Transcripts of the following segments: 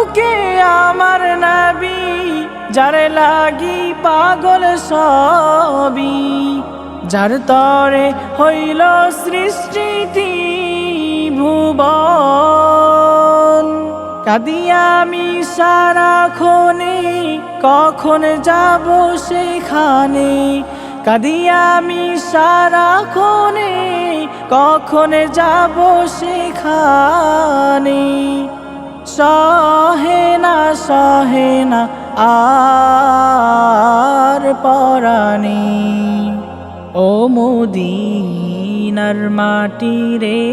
বুকে আমার নাবি, যারে লাগি পাগল সবই। যার তরে হইল সৃষ্টি ভুবন কাদিয়া আমি সারাক্ষণে, কখন যাব সেখানে? কাদিয়া আমি সারাক্ষণে, কখন যাব সেখানে? সহে না, সহে আর পরাণে। ও মোদিনার মাটি রে,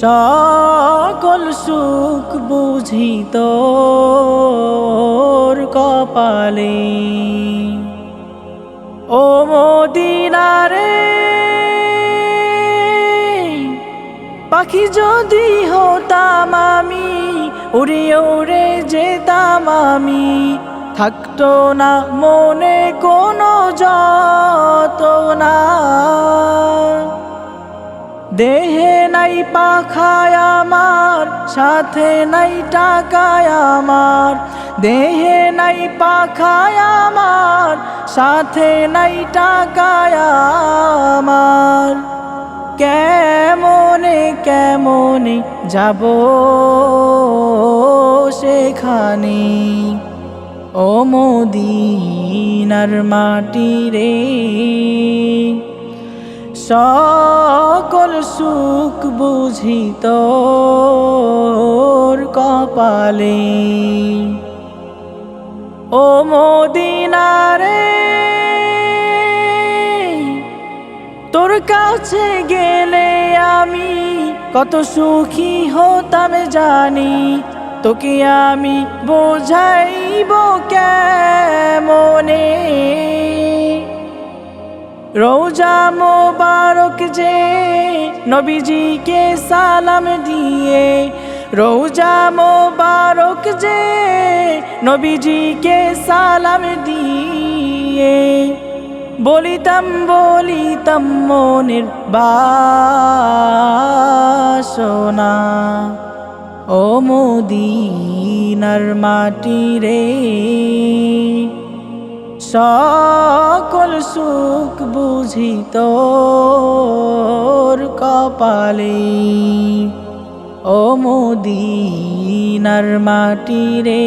সকল সুখ বুঝি তোর কপালে। ও পাখি যদি হতাম আমি, উড়ে উড়ে যেতাম আমি। থাকতো না মনে কোনো যত না দেহে নাই পাখায় আমার, সাথে নাই টাকায় আমার। দেহে নাই পাখায় আমার, সাথে নাই টাকায় আমার। কেমনে কেমনে যাব সেখানে? ও মদিনার মাটি রে সকল সুখ বুঝি তোর কপালে। তোর কাছে গেলে আমি কত সুখী হতাম জানি। তোকে আমি বোঝাইব কেমনে? রোজা মোবারক যে নবীজিকে সালাম দিয়ে, রোজা মোবারক যে নবীজিকে সালাম দিয়ে বলিতাম বলিতাম মনের বাসনা। ও মোদিনার মাটি রে, সকল সুখ বুঝি কপালে। ও মোদিনার মাটি রে